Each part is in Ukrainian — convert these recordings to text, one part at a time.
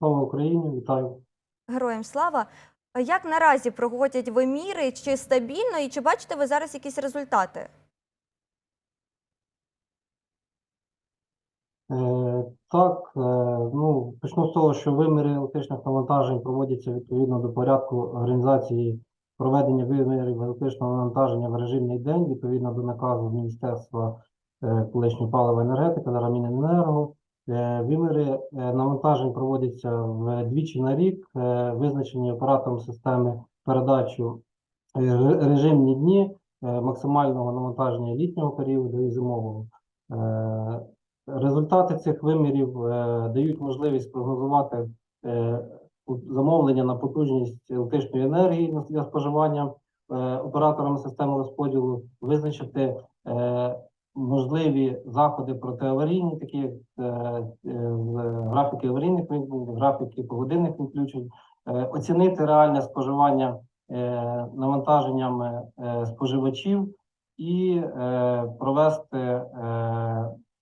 Слава Україні, вітаю. Героям слава. Як наразі проходять виміри? Чи стабільно, і чи бачите ви зараз якісь результати? Е, так, е, ну, почну з того, що виміри електричних навантажень проводяться відповідно до порядку організації проведення вимірів електричного навантаження в режимний день, відповідно до наказу Міністерства е, колишньої палива енергетики, зараз Міненерго. Е, виміри е, навантажень проводяться вдвічі на рік, е, визначені оператором системи передачі е, режимні дні е, максимального навантаження літнього періоду і зимового. Е, Результати цих вимірів е, дають можливість прогнозувати е, замовлення на потужність електричної енергії для споживання е, операторами системи розподілу, визначити е, можливі заходи протиаварійні, такі як е, е, графіки аварійних вимкнень, графіки погодинних відключень, е, оцінити реальне споживання навантаженнями споживачів і провести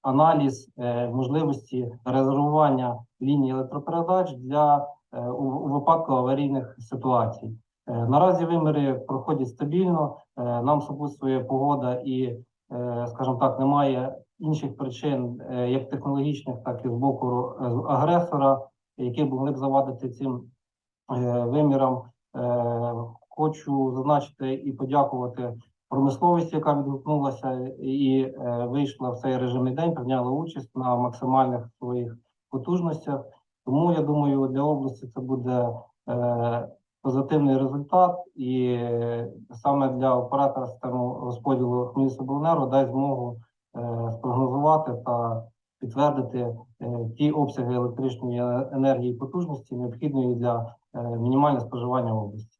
аналіз можливості резервування ліній електропередач для у, випадку аварійних ситуацій. Наразі виміри проходять стабільно. Нам супутствує погода і, скажімо так, немає інших причин, е, як технологічних, так і з боку е, агресора, які могли б завадити цим е, вимірам. Е, Хочу зазначити і подякувати промисловості, яка відгукнулася і е, вийшла в цей режимний день, прийняла участь на максимальних своїх потужностях. Тому я думаю, для області це буде е, позитивний результат, і саме для оператора системи розподілу Хмельницькобленерго дасть змогу е, спрогнозувати та підтвердити е, ті обсяги електричної енергії і потужності, необхідної для е, мінімального споживання області.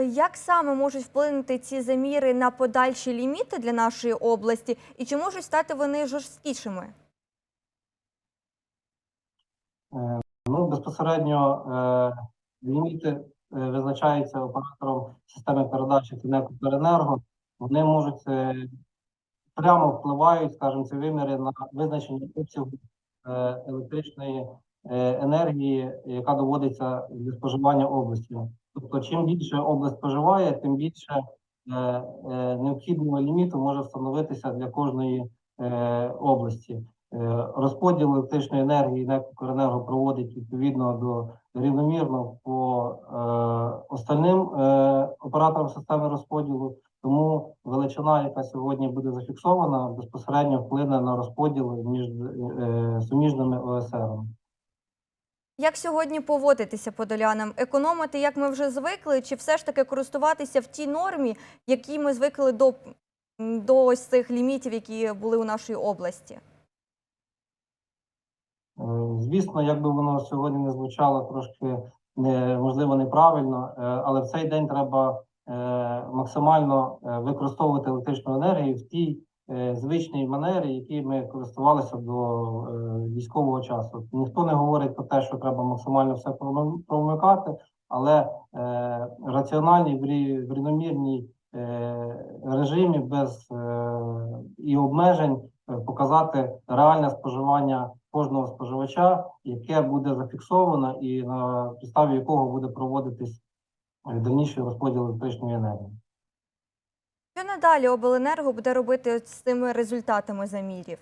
Як саме можуть вплинути ці заміри на подальші ліміти для нашої області, і чи можуть стати вони жорсткішими? Ну, безпосередньо ліміти е, визначаються оператором системи передачі ТНЕК Вони можуть е, прямо впливають, скажімо, ці виміри на визначення обсягу е, електричної енергії, яка доводиться для споживання області. Тобто, чим більше область споживає, тим більше необхідного ліміту може встановитися для кожної області. Е, Розподіл електричної енергії НЕК «Укренерго» проводить відповідно до рівномірно по е, остальним е, операторам системи розподілу. Тому величина, яка сьогодні буде зафіксована, безпосередньо вплине на розподіл між е, суміжними ОСРами. Як сьогодні поводитися подолянам? Економити, як ми вже звикли, чи все ж таки користуватися в тій нормі, які ми звикли до, до ось цих лімітів, які були у нашій області? Е, Звісно, якби воно сьогодні не звучало трошки не, можливо неправильно, е, але в цей день треба е, максимально використовувати електричну енергію в тій звичній манері, які ми користувалися до військового часу. Ніхто не говорить про те, що треба максимально все промикати, але раціональній в рівномірній режимі без і обмежень показати реальне споживання кожного споживача, яке буде зафіксовано і на підставі якого буде проводитись е, дальніший розподіл електричної енергії. Що надалі обленерго буде робити з цими результатами замірів?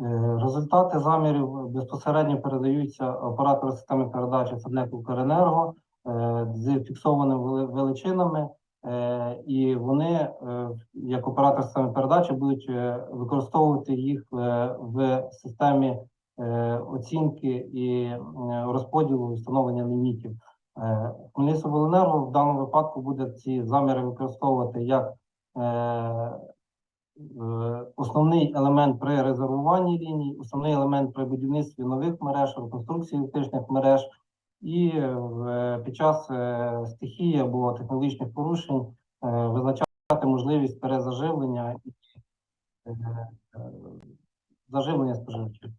Е, Результати замірів безпосередньо передаються оператору системи передачі «Ценек Укренерго» е, з фіксованими вели- величинами, і вони, е, як оператор системи передачі, будуть е, використовувати їх е, в системі е, оцінки і е, розподілу і встановлення лімітів. Е, Хмельницькобленерго в даному випадку буде ці заміри використовувати як е, Е, основний елемент при резервуванні ліній, основний елемент при будівництві нових мереж, реконструкції електричних мереж, і е, під час е, стихії або технологічних порушень е, визначати можливість перезаживлення і заживлення споживачів.